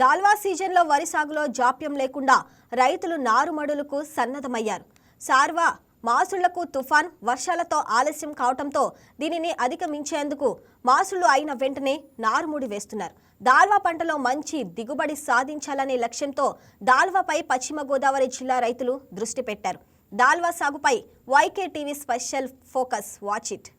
దాల్వా సీజన్లో వరి సాగులో జాప్యం లేకుండా రైతులు నారుమడులకు సన్నద్ధమయ్యారు. సార్వా మాసుళ్ళకు తుఫాన్ వర్షాలతో ఆలస్యం కావడంతో దీనిని అధిగమించేందుకు మాసులు అయిన వెంటనే నారుముడి వేస్తున్నారు. దాల్వా పంటలో మంచి దిగుబడి సాధించాలనే లక్ష్యంతో దాల్వాపై పశ్చిమ గోదావరి జిల్లా రైతులు దృష్టి పెట్టారు. దాల్వా సాగుపై YK TV special focus watch it.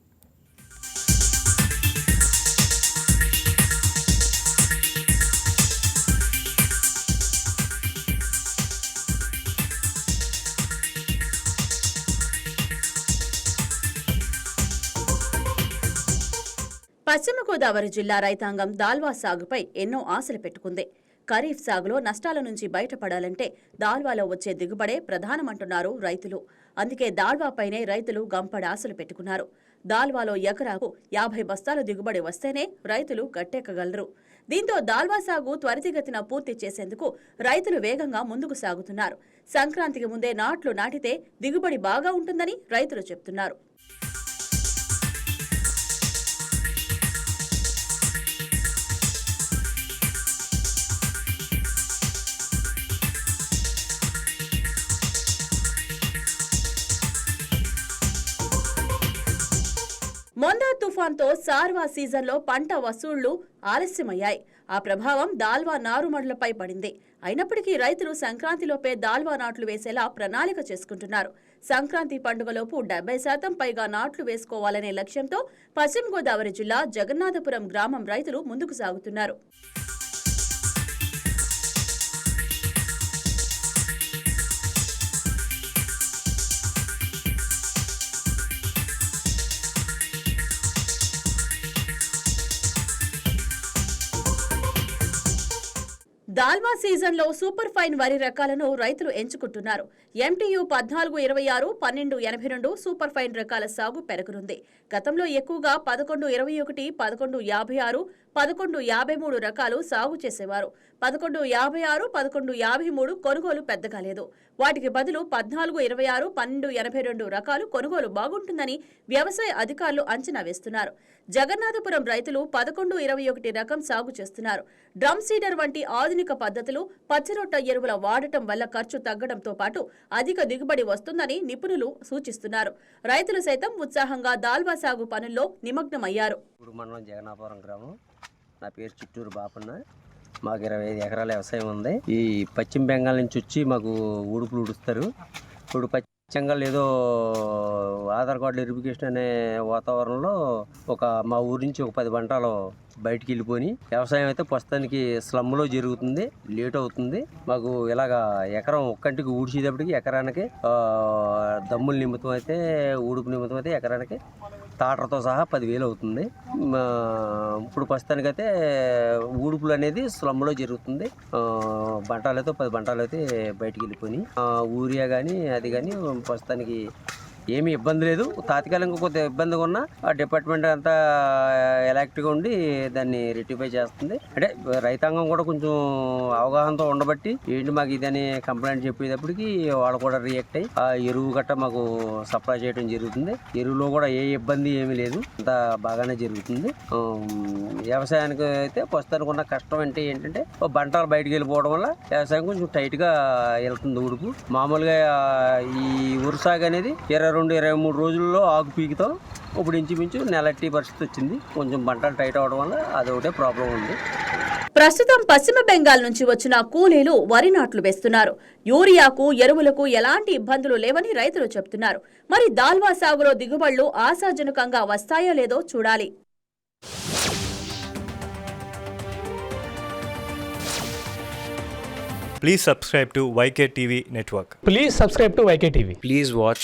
పశ్చిమ గోదావరి జిల్లా రైతాంగం దాల్వా సాగుపై ఎన్నో ఆశలు పెట్టుకుంది. ఖరీఫ్ సాగులో నష్టాల నుంచి బయటపడాలంటే దాల్వాలో వచ్చే దిగుబడే ప్రధానమంటున్నారు రైతులు. అందుకే దాల్వాపైనే రైతులు గంపడ ఆశలు పెట్టుకున్నారు. దాల్వాలో ఎకరాకు యాభై బస్తాల దిగుబడి వస్తేనే రైతులు గట్టెక్కగలరు. దీంతో దాల్వా సాగు త్వరితగతిన పూర్తి చేసేందుకు రైతులు వేగంగా ముందుకు సాగుతున్నారు. సంక్రాంతికి ముందే నాట్లు నాటితే దిగుబడి బాగా ఉంటుందని రైతులు చెప్తున్నారు. మొందా తుఫాన్తో సార్వా సీజన్లో పంట వసూళ్ళు ఆలస్యమయ్యాయి. ఆ ప్రభావం దాల్వా నారుమడులపై పడింది. అయినప్పటికీ రైతులు సంక్రాంతిలోపే దాల్వా నాట్లు వేసేలా ప్రణాళిక చేసుకుంటున్నారు. సంక్రాంతి పండుగలోపు డెబ్బై శాతం పైగా నాట్లు వేసుకోవాలనే లక్ష్యంతో పశ్చిమ గోదావరి జిల్లా జగన్నాథపురం గ్రామం రైతులు ముందుకు సాగుతున్నారు. దాల్వా సీజన్లో సూపర్ ఫైన్ వరి రకాలను రైతులు ఎంచుకుంటున్నారు. ఎంటీయు పద్నాలుగు ఇరవై ఆరు పన్నెండు ఎనభై రెండు సూపర్ ఫైన్ రకాల సాగు పెరగనుంది. గతంలో ఎక్కువగా పదకొండు ఇరవై ఒకటి పదకొండు యాభై ఆరు పదకొండు యాభై మూడు రకాలు సాగు చేసేవారు. పదకొండు యాభై ఆరు పదకొండు యాభై మూడు కొనుగోలు పెద్దగా లేదు. వాటికి బదులు పద్నాలుగు ఇరవై ఆరు పన్నెండు ఎనభై రెండు రకాలు కొనుగోలు బాగుంటుందని వ్యవసాయ అధికారులు అంచనా వేస్తున్నారు. జగన్నాథపురం రైతులు పదకొండు ఇరవై ఒకటి రకం సాగు చేస్తున్నారు. డ్రమ్ సీడర్ వంటి ఆధునిక పద్ధతులు పచ్చిరొట్ట ఎరువుల వాడటం వల్ల ఖర్చు తగ్గడంతో పాటు అధిక దిగుబడి వస్తుందని నిపుణులు సూచిస్తున్నారు. రైతులు సైతం ఉత్సాహంగా దాల్వా సాగు పనుల్లో నిమగ్నమయ్యారు. నా పేరు చిట్టూరు బాపన్న. మాకు ఇరవై ఐదు ఎకరాల వ్యవసాయం ఉంది. ఈ పశ్చిమ బెంగాల్ నుంచి వచ్చి మాకు ఉడుపులు ఉడుస్తారు. ఇప్పుడు పశ్చిమ బెంగాల్ ఏదో ఆధార్ కార్డు వెరిఫికేషన్ అనే వాతావరణంలో ఒక మా ఊరి నుంచి ఒక పది పంటలు బయటికి వెళ్ళిపోయి వ్యవసాయం అయితే ప్రస్తుతానికి స్లమ్లో జరుగుతుంది లేట్ అవుతుంది. మాకు ఇలాగా ఎకరం ఒక్కంటికి ఊడ్చేటప్పటికి ఎకరానికి దమ్ముల నిమిత్తం అయితే ఊడుపు నిమిత్తం అయితే ఎకరానికి తాటర్తో సహా పదివేలు అవుతుంది. ఇప్పుడు ప్రస్తుతానికైతే ఊడుపులు అనేది స్లమ్లో జరుగుతుంది. బంటాలైతే పది బంటాలు అయితే బయటికి వెళ్ళిపోయి ఊరియా కానీ అది కానీ ప్రస్తుతానికి ఏమీ ఇబ్బంది లేదు. తాత్కాలికంగా కొంత ఇబ్బందిగా ఉన్నా ఆ డిపార్ట్మెంట్ అంతా ఎలాక్ట్గా ఉండి దాన్ని రెక్టిఫై చేస్తుంది. అంటే రైతాంగం కూడా కొంచెం అవగాహనతో ఉండబట్టి ఏంటి మాకు ఇదని కంప్లైంట్ చెప్పేటప్పటికి వాళ్ళు కూడా రియాక్ట్ అయ్యి ఆ ఎరువు గట్ట మాకు సప్లై చేయడం జరుగుతుంది. ఎరువులో కూడా ఏ ఇబ్బంది ఏమీ లేదు. అంత బాగానే జరుగుతుంది. వ్యవసాయానికి అయితే ప్రస్తుతానికి ఉన్న కష్టం అంటే ఏంటంటే బంటాలు బయటికి వెళ్ళిపోవడం వల్ల వ్యవసాయం కొంచెం టైట్గా వెళ్తుంది ఉడుపు మామూలుగా ఈ ఉరుసాగు అనేది ఇరవై రెండు ఇరవై మూడు రోజుల్లో ఆకు పీకుతాం. ఇప్పుడు ఇంచుమించు నెలట్టి పరిస్థితి వచ్చింది. కొంచెం పంటలు టైట్ అవడం వల్ల అది ఒకటే ప్రాబ్లం ఉంది. ప్రస్తుతం పశ్చిమ బెంగాల్ నుంచి వచ్చిన కూలీలు వరి నాట్లు వేస్తున్నారు. యూరియాకు ఎరువులకు ఎలాంటి ఇబ్బందులు లేవని రైతులు చెప్తున్నారు. మరి దాల్వా సాగులో దిగుబడులు ఆశాజనకంగా వస్తాయో లేదో చూడాలి. Please subscribe to YK TV Network. Please subscribe to YK TV. Please watch